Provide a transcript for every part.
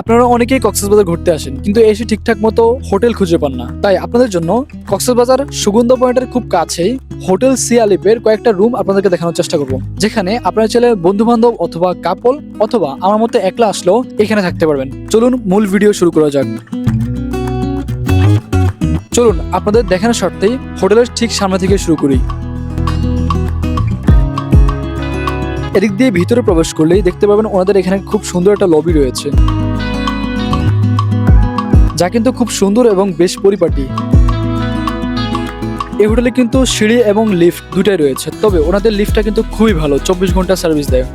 আপনারা অনেকেই কক্সবাজার ঘুরতে আসেন, কিন্তু এসে ঠিকঠাক মতো হোটেল খুঁজে পান না। তাই আপনাদের জন্য কক্সবাজার সুগন্ধ পয়েন্টের খুব কাছেই হোটেল সি আলিপের কয়েকটা রুম আপনাদেরকে দেখানোর চেষ্টা করব। যেখানে আপনারা চাইলে বন্ধু বান্ধব অথবা কাপল অথবা আমার মতো একলা আসলেও এখানে থাকতে পারবেন। চলুন মূল ভিডিও শুরু করা যাক। চলুন, আপনাদের দেখানোর শর্তেই হোটেলের ঠিক সামনে থেকে শুরু করি। এদিক দিয়ে ভিতরে প্রবেশ করলেই দেখতে পাবেন ওনাদের এখানে খুব সুন্দর একটা লবি রয়েছে। যা কিন্তু খুব সুন্দর এবং বেশ পরিপাটি। এই হোটেলে কিন্তু সিঁড়ি এবং লিফট দুটাই রয়েছে, তবে ওনাদের লিফটটা কিন্তু খুবই ভালো, চব্বিশ ঘণ্টা সার্ভিস দেয়।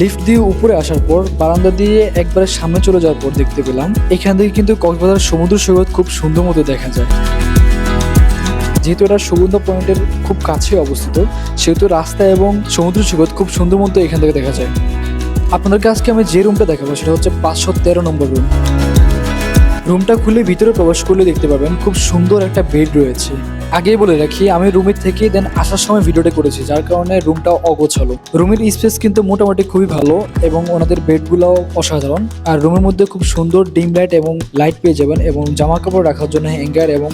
লিফট দিয়ে উপরে আসার পর, বারান্দা দিয়ে একবারে সামনে চলে যাওয়ার পর দেখতে পেলাম, এখান থেকে কিন্তু কক্সবাজার সমুদ্র সৈকত খুব সুন্দর মতো দেখা যায়। যেহেতু এটা সুগন্ধ পয়েন্টের খুব কাছে অবস্থিত, সেহেতু রাস্তা এবং সমুদ্র সৈকত খুব সুন্দর মতো এখান থেকে দেখা যায়। আপনাদেরকে আজকে আমি যে রুমটা দেখাবো, সেটা হচ্ছে পাঁচশো তেরো নম্বর রুম রুমটা খুলে ভিতরে প্রবেশ করলে দেখতে পাবেন খুব সুন্দর একটা বেড রয়েছে। আগেই বলে রাখি, আমি রুমের থেকে দেন আসার সময় ভিডিওটা করেছি, যার কারণে রুমটা অগোছালো। রুমের স্পেস কিন্তু মোটামুটি খুবই ভালো এবং ওনাদের বেডগুলোও অসাধারণ। আর রুমের মধ্যে খুব সুন্দর ডিম লাইট এবং লাইট পেয়ে যাবেন এবং জামা কাপড় রাখার জন্য হ্যাঙ্গার এবং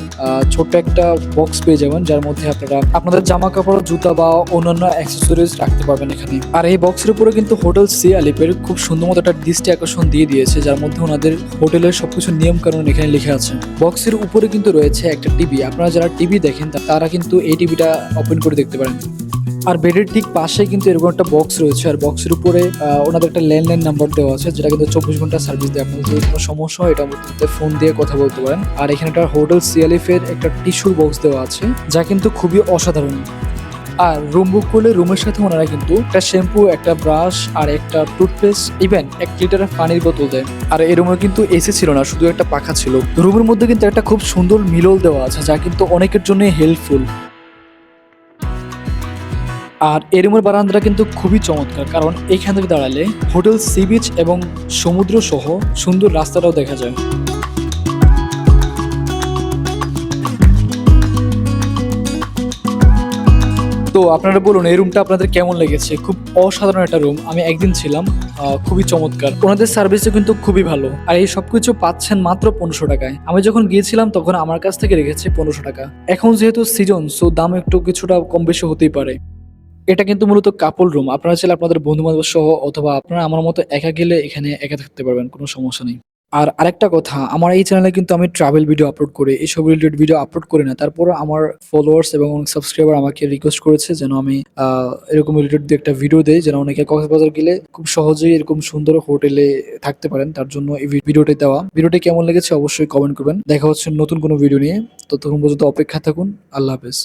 ছোট্ট একটা বক্স পেয়ে যাবেন, যার মধ্যে আপনারা, আপনাদের জামা কাপড় জুতা বা অন্যান্য অ্যাক্সেসরিজ রাখতে পারবেন এখানে। আর এই বক্সের উপরে কিন্তু হোটেল সি আলিপের খুব সুন্দর মতো একটা দৃষ্টি আকর্ষণ দিয়ে দিয়েছে, যার মধ্যে ওনাদের হোটেলের সবকিছু নিয়ম কানুন এখানে লেখা আছে। বক্সের উপরে কিন্তু রয়েছে একটা টিভি। আপনারা যারা টিভি দেখেন তারা কিন্তু এই টিভিটা ওপেন করে দেখতে পারেন। আর বেডের ঠিক পাশে কিন্তু এরকম একটা বক্স রয়েছে, আর বক্সের উপরে ওনাদের একটা ল্যান্ডলাইন নাম্বার দেওয়া আছে, যেটা কিন্তু চব্বিশ ঘণ্টা সার্ভিস দেয়। আপনাদের যদি কোনো সমস্যা হয় এটা মধ্যে ফোন দিয়ে কথা বলতে পারেন। আর এখানে একটা হোটেল সিএলএফের একটা টিস্যুর বক্স দেওয়া আছে, যা কিন্তু খুবই অসাধারণ। আর রুম বুক করলে রুমের সাথে ওনারা কিন্তু একটা শ্যাম্পু, একটা ব্রাশ আর একটা টুথপেস্ট ইভেন এক লিটার পানির বোতল দেয়। আর এই রুমে কিন্তু এসি ছিল না, শুধু একটা পাখা ছিল। রুমের মধ্যে কিন্তু একটা খুব সুন্দর মিলল দেওয়া আছে, যা কিন্তু অনেকের জন্য হেল্পফুল আর এই রুমের বারান্দাটা কিন্তু খুবই চমৎকার, কারণ এখান থেকে দাঁড়ালে হোটেল সি বিচ এবং সমুদ্র সহ সুন্দর রাস্তাটাও দেখা যায়। তো আপনারা বলুন, এই রুমটা আপনাদের কেমন লেগেছে? খুব অসাধারণ একটা রুম আমি একদিন ছিলাম খুবই চমৎকার। ওনাদের সার্ভিসও কিন্তু খুবই ভালো। আর এই সবকিছু পাচ্ছেন মাত্র পনেরোশো টাকায়। আমি যখন গিয়েছিলাম, তখন আমার কাছ থেকে রেখেছে পনেরোশো টাকা। এখন যেহেতু সিজন সো দাম একটু কিছুটা কম বেশি হতেই পারে। এটা কিন্তু মূলত কাপল রুম আপনারা চাইলে আপনাদের বন্ধু বান্ধব সহ, অথবা আপনারা আমার মতো একা গেলে এখানে একা থাকতে পারবেন, কোনো সমস্যা নেই। আর আরেকটা কথা, আমার এই চ্যানেলে কিন্তু আমি ট্রাভেল ভিডিও আপলোড করি এইসব রিলেটেড ভিডিও আপলোড করি না। তারপর আমার ফলোয়ার্স এবং অনেক সাবস্ক্রাইবার আমাকে রিকোয়েস্ট করেছে যেন আমি এরকম রিলেটেড একটা ভিডিও দেই, যেন অনেকে কক্সবাজার গেলে খুব সহজেই এরকম সুন্দর হোটেলে থাকতে পারেন। তার জন্য এই ভিডিওটি দেওয়া। ভিডিওটি কেমন লেগেছে অবশ্যই কমেন্ট করবেন। দেখা হচ্ছে নতুন কোনো ভিডিও নিয়ে। ততক্ষণ পর্যন্ত অপেক্ষা থাকুন। আল্লাহ হাফেজ।